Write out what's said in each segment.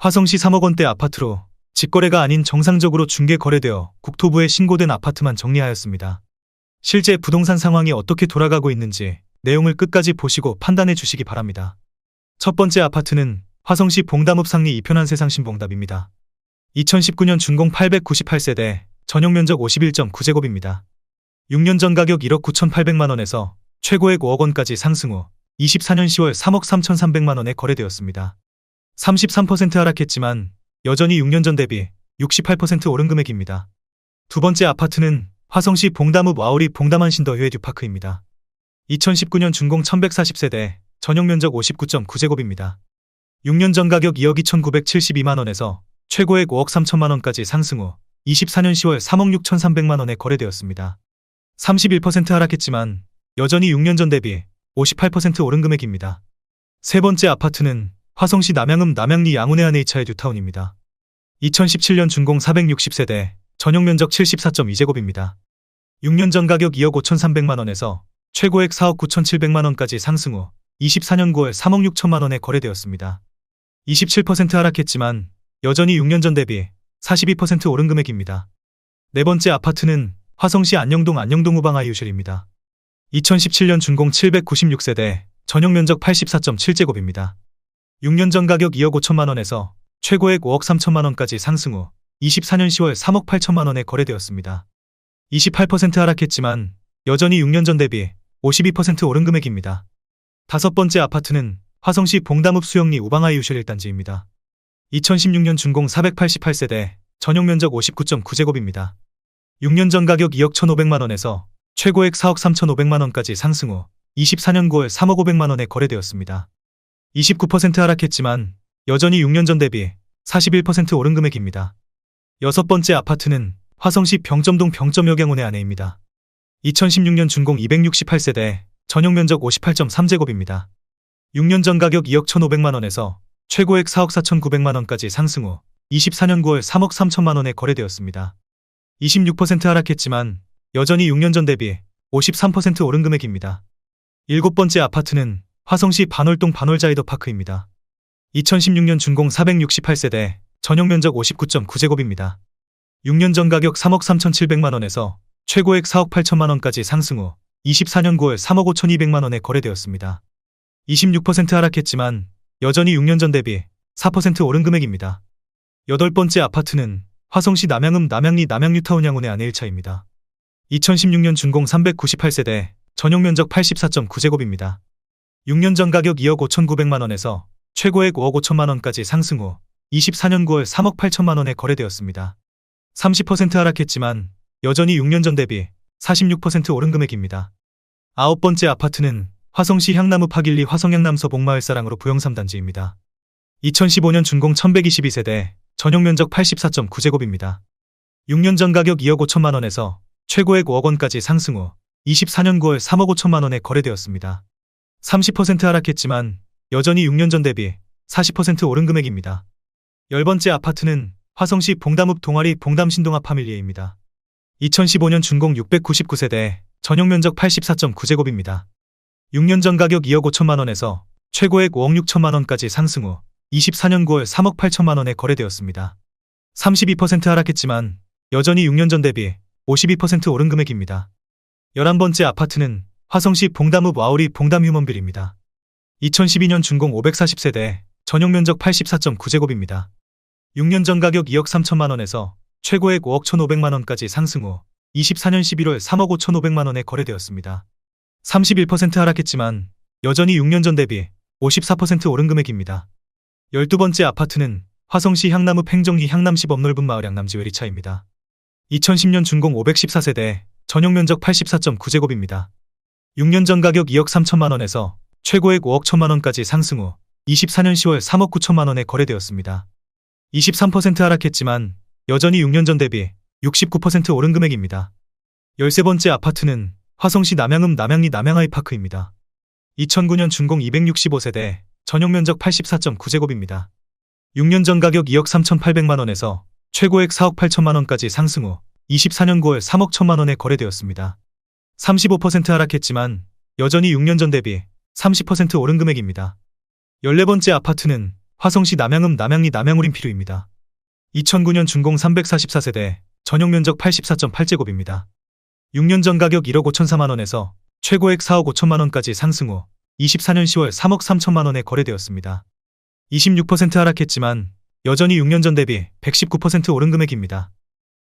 화성시 3억 원대 아파트로 직거래가 아닌 정상적으로 중개 거래되어 국토부에 신고된 아파트만 정리하였습니다. 실제 부동산 상황이 어떻게 돌아가고 있는지 내용을 끝까지 보시고 판단해 주시기 바랍니다. 첫 번째 아파트는 화성시 봉담읍 상리 2편한 세상 신봉답입니다. 2019년 준공 898세대, 전용 면적 51.9제곱입니다. 6년 전 가격 1억 9,800만 원에서 최고액 5억 원까지 상승 후 24년 10월 3억 3,300만 원에 거래되었습니다. 33% 하락했지만 여전히 6년 전 대비 68% 오른 금액입니다. 두 번째 아파트는 화성시 봉담읍 와우리 봉담한 신더 효에듀파크입니다. 2019년 준공 1140세대, 전용 면적 59.9제곱입니다. 6년 전 가격 2억 2,972만 원에서 최고액 5억 3천만 원까지 상승 후 24년 10월 3억 6,300만 원에 거래되었습니다. 31% 하락했지만 여전히 6년 전 대비 58% 오른 금액입니다. 세 번째 아파트는 화성시 남양읍 남양리 양운의 한 H차의 뉴타운입니다. 2017년 준공 460세대, 전용 면적 74.2제곱입니다. 6년 전 가격 2억 5,300만 원에서 최고액 4억 9,700만 원까지 상승 후 24년 9월 3억 6천만 원에 거래되었습니다. 27% 하락했지만 여전히 6년 전 대비 42% 오른 금액입니다. 네 번째 아파트는 화성시 안녕동 안녕동 우방하이유실입니다. 2017년 준공 796세대, 전용 면적 84.7제곱입니다. 6년 전 가격 2억 5천만 원에서 최고액 5억 3천만 원까지 상승 후 24년 10월 3억 8천만 원에 거래되었습니다. 28% 하락했지만 여전히 6년 전 대비 52% 오른 금액입니다. 다섯 번째 아파트는 화성시 봉담읍 수영리 우방하이유실 1단지입니다. 2016년 준공 488세대, 전용 면적 59.9제곱입니다. 6년 전 가격 2억 1,500만 원에서 최고액 4억 3,500만 원까지 상승 후 24년 9월 3억 500만 원에 거래되었습니다. 29% 하락했지만 여전히 6년 전 대비 41% 오른 금액입니다. 여섯 번째 아파트는 화성시 병점동 병점역양원의 아내입니다. 2016년 준공 268세대, 전용 면적 58.3제곱입니다. 6년 전 가격 2억 1,500만 원에서 최고액 4억 4,900만 원까지 상승 후 24년 9월 3억 3천만 원에 거래되었습니다. 26% 하락했지만 여전히 6년 전 대비 53% 오른 금액입니다. 일곱 번째 아파트는 화성시 반월동 반월자이더 파크입니다. 2016년 준공 468세대, 전용 면적 59.9제곱입니다. 6년 전 가격 3억 3,700만 원에서 최고액 4억 8천만 원까지 상승 후 24년 9월 3억 5,200만 원에 거래되었습니다. 26% 하락했지만 여전히 6년 전 대비 4% 오른 금액입니다. 여덟 번째 아파트는 화성시 남양읍 남양리 남양뉴타운 양원의 아내 1차입니다. 2016년 준공 398세대, 전용 면적 84.9제곱입니다. 6년 전 가격 2억 5,900만 원에서 최고액 5억 5천만 원까지 상승 후 24년 9월 3억 8천만 원에 거래되었습니다. 30% 하락했지만 여전히 6년 전 대비 46% 오른 금액입니다. 아홉 번째 아파트는 화성시 향나무 파길리 화성향남 서 복마을 사랑으로 부영 3단지입니다. 2015년 준공 1122세대, 전용 면적 84.9제곱입니다. 6년 전 가격 2억 5천만 원에서 최고액 5억 원까지 상승 후 24년 9월 3억 5천만 원에 거래되었습니다. 30% 하락했지만 여전히 6년 전 대비 40% 오른 금액입니다. 열 번째 아파트는 화성시 봉담읍 동아리 봉담신동아 파밀리에입니다. 2015년 준공 699세대, 전용 면적 84.9제곱입니다. 6년 전 가격 2억 5천만 원에서 최고액 5억 6천만 원까지 상승 후 24년 9월 3억 8천만 원에 거래되었습니다. 32% 하락했지만 여전히 6년 전 대비 52% 오른 금액입니다. 11번째 아파트는 화성시 봉담읍 와우리 봉담 휴먼빌입니다. 2012년 준공 540세대, 전용 면적 84.9제곱입니다. 6년 전 가격 2억 3천만 원에서 최고액 5억 1,500만 원까지 상승 후 24년 11월 3억 5,500만 원에 거래되었습니다. 31% 하락했지만 여전히 6년 전 대비 54% 오른 금액입니다. 12번째 아파트는 화성시 향남읍 행정리 향남시 범넓은 마을 양남지 외리차입니다. 2010년 준공 514세대, 전용 면적 84.9제곱입니다. 6년 전 가격 2억 3천만 원에서 최고액 5억 1천만 원까지 상승 후 24년 10월 3억 9천만 원에 거래되었습니다. 23% 하락했지만 여전히 6년 전 대비 69% 오른 금액입니다. 13번째 아파트는 화성시 남양읍 남양리 남양아이파크입니다. 2009년 준공 265세대, 전용 면적 84.9제곱입니다. 6년 전 가격 2억 3,800만 원에서 최고액 4억 8천만 원까지 상승 후 24년 9월 3억 1천만 원에 거래되었습니다. 35% 하락했지만 여전히 6년 전 대비 30% 오른 금액입니다. 14번째 아파트는 화성시 남양읍 남양리 남양우림 필요입니다. 2009년 준공 344세대, 전용 면적 84.8제곱입니다. 6년 전 가격 1억 5천사만 원에서 최고액 4억 5천만 원까지 상승 후 24년 10월 3억 3천만 원에 거래되었습니다. 26% 하락했지만 여전히 6년 전 대비 119% 오른 금액입니다.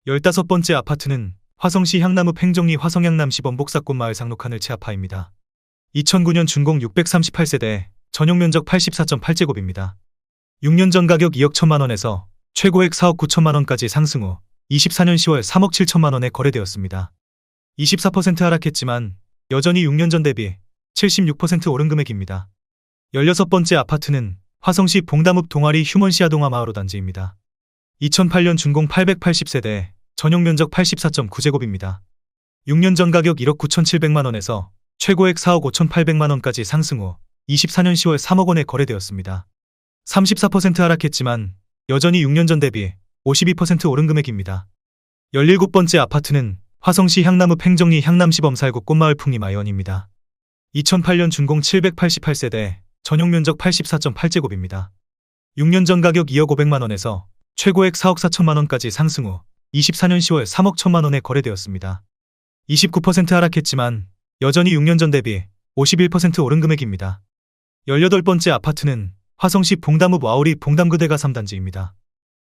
15번째 아파트는 화성시 향남읍 행정리 화성향남 시범 복사꽃 마을 상록하늘 체아파입니다. 2009년 준공 638세대, 전용 면적 84.8제곱입니다. 6년 전 가격 2억 1천만 원에서 최고액 4억 9천만 원까지 상승 후 24년 10월 3억 7천만 원에 거래되었습니다. 24% 하락했지만 여전히 6년 전 대비 76% 오른 금액입니다. 16번째 아파트는 화성시 봉담읍 동아리 휴먼시아 동화 마을호 단지입니다. 2008년 준공 880세대, 전용 면적 84.9제곱입니다. 6년 전 가격 1억 9,700만 원에서 최고액 4억 5,800만 원까지 상승 후 24년 10월 3억 원에 거래되었습니다. 34% 하락했지만 여전히 6년 전 대비 52% 오른 금액입니다. 17번째 아파트는 화성시 향남읍 행정리 향남시 범살구 꽃마을 풍림 아이원입니다. 2008년 준공 788세대, 전용 면적 84.8제곱입니다. 6년 전 가격 2억 500만 원에서 최고액 4억 4천만 원까지 상승 후 24년 10월 3억 1천만 원에 거래되었습니다. 29% 하락했지만 여전히 6년 전 대비 51% 오른 금액입니다. 18번째 아파트는 화성시 봉담읍 와우리 봉담그대가 3단지입니다.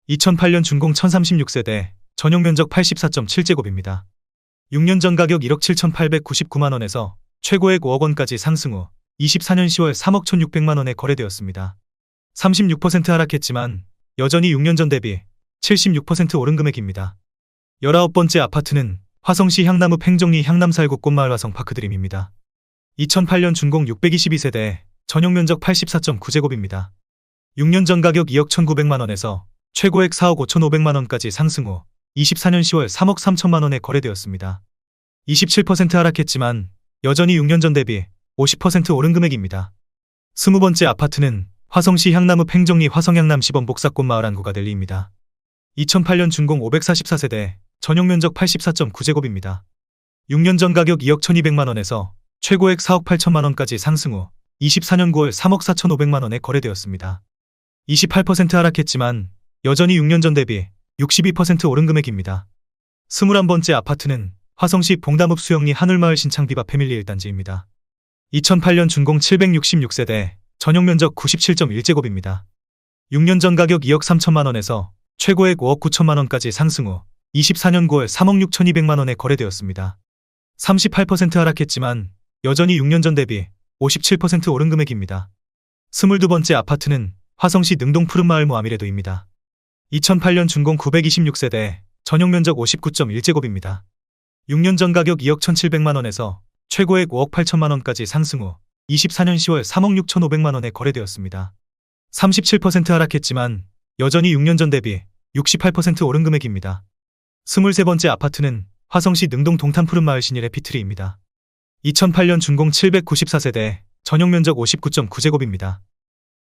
2008년 준공 1036세대, 전용 면적 84.7제곱입니다. 6년 전 가격 1억 7,899만 원에서 최고액 5억 원까지 상승 후 24년 10월 3억 1,600만 원에 거래되었습니다. 36% 하락했지만 여전히 6년 전 대비 76% 오른 금액입니다. 19번째 아파트는 화성시 향남읍 행정리 향남살구 꽃마을 화성 파크드림입니다. 2008년 준공 622세대, 전용 면적 84.9제곱입니다. 6년 전 가격 2억 1,900만 원에서 최고액 4억 5,500만 원까지 상승 후 24년 10월 3억 3천만 원에 거래되었습니다. 27% 하락했지만 여전히 6년 전 대비 50% 오른 금액입니다. 20번째 아파트는 화성시 향남읍 행정리 화성향남 시범 복사꽃 마을 안구가 델리입니다. 2008년 준공 544세대, 전용 면적 84.9제곱입니다. 6년 전 가격 2억 1200만 원에서 최고액 4억 8천만 원까지 상승 후 24년 9월 3억 4천5백만 원에 거래되었습니다. 28% 하락했지만 여전히 6년 전 대비 62% 오른 금액입니다. 21번째 아파트는 화성시 봉담읍 수영리 하늘마을 신창비바 패밀리 1단지입니다. 2008년 준공 766세대, 전용 면적 97.1제곱입니다. 6년 전 가격 2억 3천만 원에서 최고액 5억 9천만 원까지 상승 후 24년 9월 3억 6천2백만 원에 거래되었습니다. 38% 하락했지만 여전히 6년 전 대비 57% 오른 금액입니다. 22번째 아파트는 화성시 능동 푸른마을 모아미레도입니다. 2008년 준공 926세대, 전용 면적 59.1제곱입니다. 6년 전 가격 2억 1,700만 원에서 최고액 5억 8천만 원까지 상승 후 24년 10월 3억 6천5백만 원에 거래되었습니다. 37% 하락했지만 여전히 6년 전 대비 68% 오른 금액입니다. 23번째 아파트는 화성시 능동 동탄 푸른마을 신일의 피트리입니다. 2008년 준공 794세대, 전용 면적 59.9제곱입니다.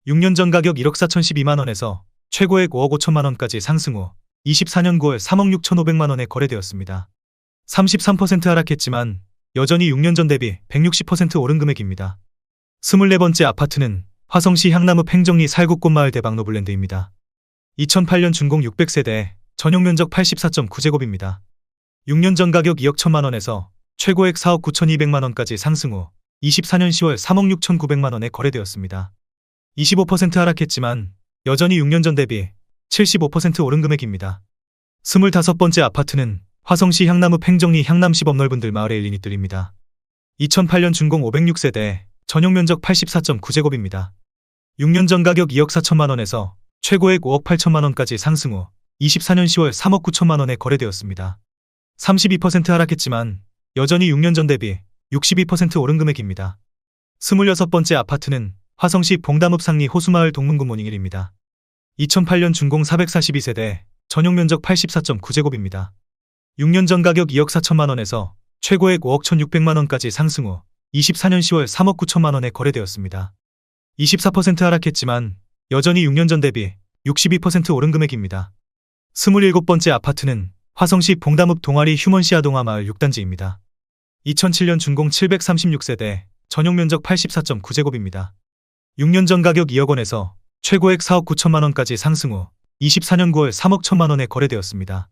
6년 전 가격 1억 4,012만 원에서 최고액 5억 5천만 원까지 상승 후 24년 9월 3억 6천5백만 원에 거래되었습니다. 33% 하락했지만 여전히 6년 전 대비 160% 오른 금액입니다. 24번째 아파트는 화성시 향남읍 행정리 살구꽃마을 대박 노블랜드입니다. 2008년 준공 600세대, 전용 면적 84.9제곱입니다. 6년 전 가격 2억 1천만 원에서 최고액 4억 9,200만 원까지 상승 후 24년 10월 3억 6,900만 원에 거래되었습니다. 25% 하락했지만 여전히 6년 전 대비 75% 오른 금액입니다. 25번째 아파트는 화성시 향남읍 행정리 향남시 범 넓은들 마을의 일리니들입니다. 2008년 준공 506세대, 전용 면적 84.9제곱입니다. 6년 전 가격 2억 4천만 원에서 최고액 5억 8천만 원까지 상승 후 24년 10월 3억 9천만 원에 거래되었습니다. 32% 하락했지만 여전히 6년 전 대비 62% 오른 금액입니다. 26번째 아파트는 화성시 봉담읍 상리 호수마을 동문굿모닝일입니다. 2008년 준공 442세대, 전용 면적 84.9제곱입니다. 6년 전 가격 2억 4천만 원에서 최고액 5억 1,600만 원까지 상승 후 24년 10월 3억 9천만 원에 거래되었습니다. 24% 하락했지만 여전히 6년 전 대비 62% 오른 금액입니다. 27번째 아파트는 화성시 봉담읍 동아리 휴먼시아 동화 마을 6단지입니다. 2007년 준공 736세대, 전용 면적 84.9제곱입니다. 6년 전 가격 2억 원에서 최고액 4억 9천만 원까지 상승 후 24년 9월 3억 1천만 원에 거래되었습니다.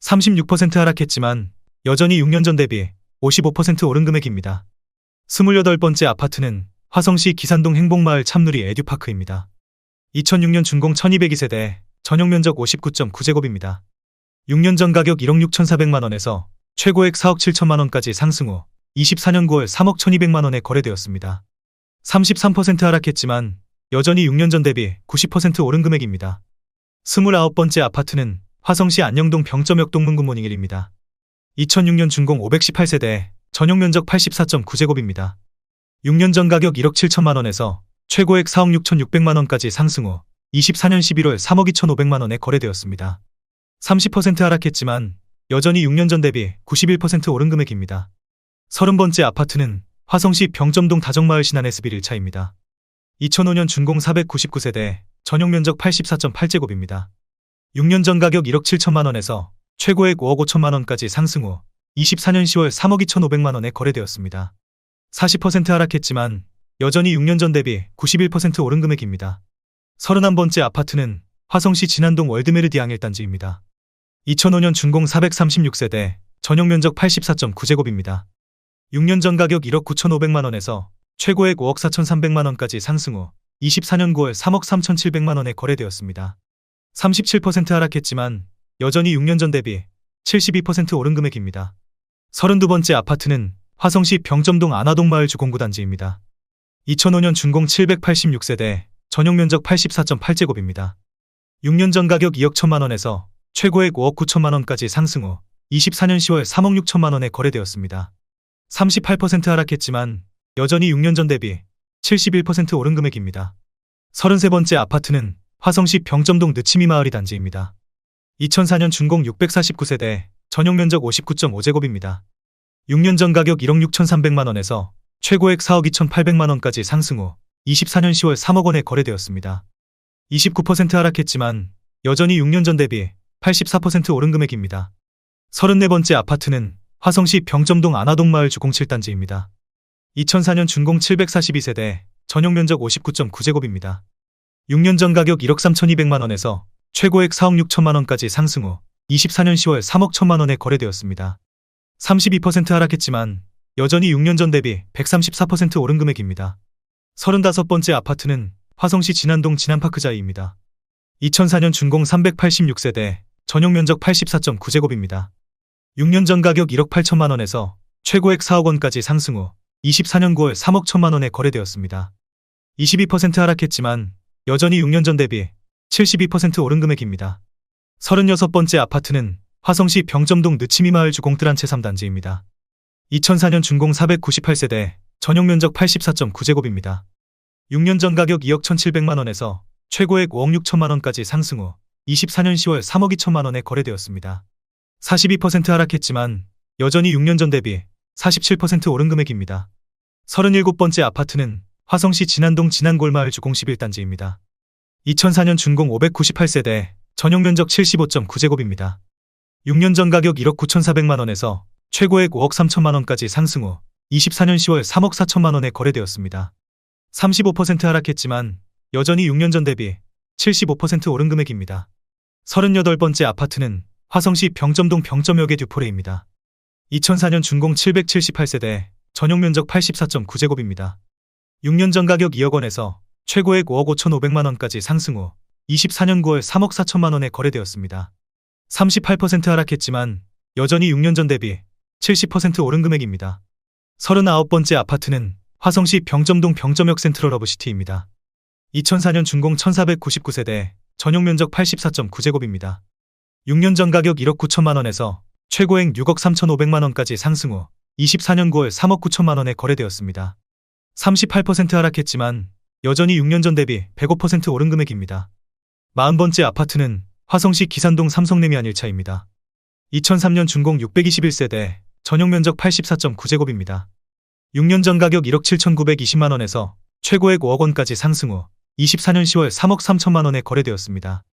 36% 하락했지만 여전히 6년 전 대비 55% 오른 금액입니다. 28번째 아파트는 화성시 기산동 행복마을 참누리 에듀파크입니다. 2006년 준공 1202세대, 전용 면적 59.9제곱입니다. 6년 전 가격 1억 6,400만 원에서 최고액 4억 7천만 원까지 상승 후 24년 9월 3억 1,200만 원에 거래되었습니다. 33% 하락했지만 여전히 6년 전 대비 90% 오른 금액입니다. 29번째 아파트는 화성시 안녕동 병점역 동문구모닝일입니다. 2006년 준공 518세대, 전용 면적 84.9제곱입니다. 6년 전 가격 1억 7천만 원에서 최고액 4억 6천6백만 원까지 상승 후 24년 11월 3억 2천5백만 원에 거래되었습니다. 30% 하락했지만 여전히 6년 전 대비 91% 오른 금액입니다. 30번째 아파트는 화성시 병점동 다정마을 신안에스빌 1차입니다. 2005년 준공 499세대, 전용 면적 84.8제곱입니다. 6년 전 가격 1억 7천만 원에서 최고액 5억 5천만 원까지 상승 후 24년 10월 3억 2천5백만 원에 거래되었습니다. 40% 하락했지만 여전히 6년 전 대비 91% 오른 금액입니다. 31번째 아파트는 화성시 진안동 월드메르디앙 1단지입니다. 2005년 준공 436세대, 전용 면적 84.9제곱입니다. 6년 전 가격 1억 9천5백만 원에서 최고액 5억 4천3백만 원까지 상승 후 24년 9월 3억 3천7백만 원에 거래되었습니다. 37% 하락했지만 여전히 6년 전 대비 72% 오른 금액입니다. 32번째 아파트는 화성시 병점동 안화동 마을 주공구단지입니다. 2005년 준공 786세대, 전용 면적 84.8제곱입니다. 6년 전 가격 2억 1천만 원에서 최고액 5억 9천만 원까지 상승 후 24년 10월 3억 6천만 원에 거래되었습니다. 38% 하락했지만 여전히 6년 전 대비 71% 오른 금액입니다. 33번째 아파트는 화성시 병점동 느치미 마을이 단지입니다. 2004년 준공 649세대, 전용 면적 59.5제곱입니다. 6년 전 가격 1억 6천3백만 원에서 최고액 4억 2천8백만 원까지 상승 후 24년 10월 3억 원에 거래되었습니다. 29% 하락했지만 여전히 6년 전 대비 84% 오른 금액입니다. 34번째 아파트는 화성시 병점동 안화동 마을 주공 7단지입니다. 2004년 준공 742세대, 전용 면적 59.9제곱입니다. 6년 전 가격 1억 3천2백만 원에서 최고액 4억 6천만 원까지 상승 후 24년 10월 3억 1천만 원에 거래되었습니다. 32% 하락했지만 여전히 6년 전 대비 134% 오른 금액입니다. 35번째 아파트는 화성시 진안동 진안파크자이입니다. 2004년 준공 386세대, 전용 면적 84.9제곱입니다. 6년 전 가격 1억 8천만 원에서 최고액 4억 원까지 상승 후 24년 9월 3억 천만 원에 거래되었습니다. 22% 하락했지만 여전히 6년 전 대비 72% 오른 금액입니다. 36번째 아파트는 화성시 병점동 느치미 마을 주공뜰 한 채 3단지입니다. 2004년 준공 498세대, 전용 면적 84.9제곱입니다. 6년 전 가격 2억 1,700만 원에서 최고액 5억 6천만 원까지 상승 후 24년 10월 3억 2천만 원에 거래되었습니다. 42% 하락했지만 여전히 6년 전 대비 47% 오른 금액입니다. 37번째 아파트는 화성시 진안동 진안골마을 주공 11단지입니다. 2004년 준공 598세대, 전용 면적 75.9제곱입니다. 6년 전 가격 1억 9천4백만 원에서 최고액 5억 3천만 원까지 상승 후 24년 10월 3억 4천만 원에 거래되었습니다. 35% 하락했지만 여전히 6년 전 대비 75% 오른 금액입니다. 38번째 아파트는 화성시 병점동 병점역의 듀포레입니다. 2004년 준공 778세대, 전용 면적 84.9제곱입니다. 6년 전 가격 2억 원에서 최고액 5억 5천5백만 원까지 상승 후 24년 9월 3억 4천만 원에 거래되었습니다. 38% 하락했지만 여전히 6년 전 대비 70% 오른 금액입니다. 39번째 아파트는 화성시 병점동 병점역 센트럴 러브시티입니다. 2004년 준공 1499세대, 전용 면적 84.9제곱입니다. 6년 전 가격 1억 9천만 원에서 최고액 6억 3천5백만 원까지 상승 후 24년 9월 3억 9천만 원에 거래되었습니다. 38% 하락했지만 여전히 6년 전 대비 105% 오른 금액입니다. 40번째 아파트는 화성시 기산동 삼성레미안 1차입니다. 2003년 준공 621세대, 전용 면적 84.9제곱입니다. 6년 전 가격 1억 7,920만 원에서 최고액 5억 원까지 상승 후 24년 10월 3억 3천만 원에 거래되었습니다.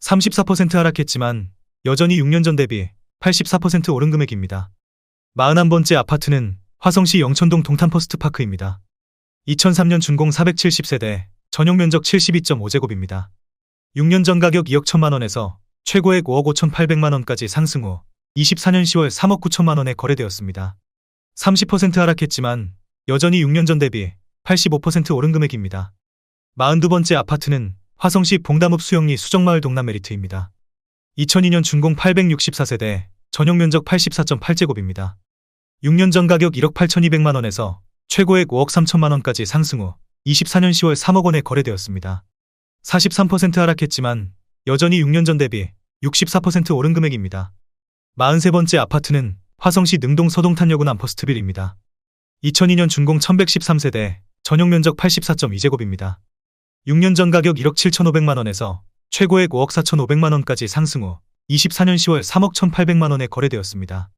34% 하락했지만 여전히 6년 전 대비 84% 오른 금액입니다. 41번째 아파트는 화성시 영천동 동탄퍼스트파크입니다. 2003년 준공 470세대, 전용 면적 72.5제곱입니다. 6년 전 가격 2억 1천만 원에서 최고액 5억 5천 8백만 원까지 상승 후 24년 10월 3억 9천만 원에 거래되었습니다. 30% 하락했지만 여전히 6년 전 대비 85% 오른 금액입니다. 42번째 아파트는 화성시 봉담읍 수영리 수정마을 동남 메리트입니다. 2002년 준공 864세대, 전용 면적 84.8제곱입니다. 6년 전 가격 1억 8,200만 원에서 최고액 5억 3천만 원까지 상승 후 24년 10월 3억 원에 거래되었습니다. 43% 하락했지만 여전히 6년 전 대비 64% 오른 금액입니다. 43번째 아파트는 화성시 능동 서동탄여군 암퍼스트빌입니다. 2002년 준공 1113세대, 전용 면적 84.2제곱입니다. 6년 전 가격 1억 7,500만 원에서 최고액 5억 4,500만 원까지 상승 후 24년 10월 3억 1,800만 원에 거래되었습니다.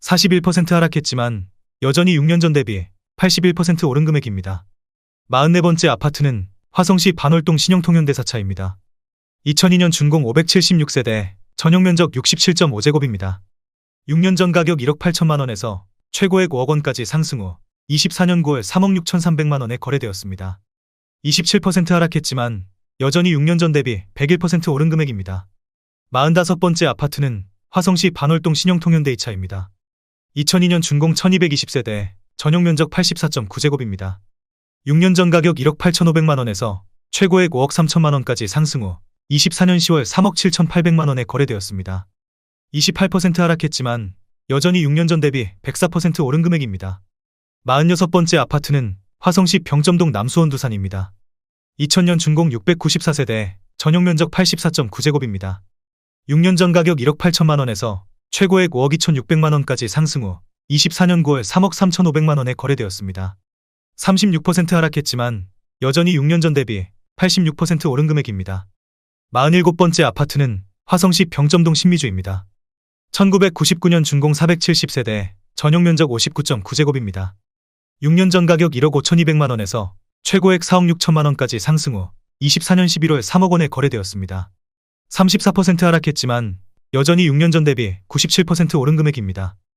41% 하락했지만 여전히 6년 전 대비 81% 오른 금액입니다. 44번째 아파트는 화성시 반월동 신영통현대사차입니다. 2002년 준공 576세대, 전용 면적 67.5제곱입니다. 6년 전 가격 1억 8천만 원에서 최고액 5억 원까지 상승 후 24년 9월 3억 6,300만 원에 거래되었습니다. 27% 하락했지만 여전히 6년 전 대비 101% 오른 금액입니다. 45번째 아파트는 화성시 반월동 신영통현대이차입니다. 2002년 준공 1220세대, 전용 면적 84.9제곱입니다. 6년 전 가격 1억 8,500만 원에서 최고액 5억 3천만 원까지 상승 후 24년 10월 3억 7,800만 원에 거래되었습니다. 28% 하락했지만 여전히 6년 전 대비 104% 오른 금액입니다. 46번째 아파트는 화성시 병점동 남수원 두산입니다. 2000년 준공 694세대, 전용 면적 84.9제곱입니다. 6년 전 가격 1억 8천만 원에서 최고액 5억 2,600만 원까지 상승 후 24년 9월 3억 3,500만 원에 거래되었습니다. 36% 하락했지만 여전히 6년 전 대비 86% 오른 금액입니다. 47번째 아파트는 화성시 병점동 신미주입니다. 1999년 준공 470세대, 전용 면적 59.9제곱입니다. 6년 전 가격 1억 5,200만 원에서 최고액 4억 6천만 원까지 상승 후 24년 11월 3억 원에 거래되었습니다. 34% 하락했지만 여전히 6년 전 대비 97% 오른 금액입니다.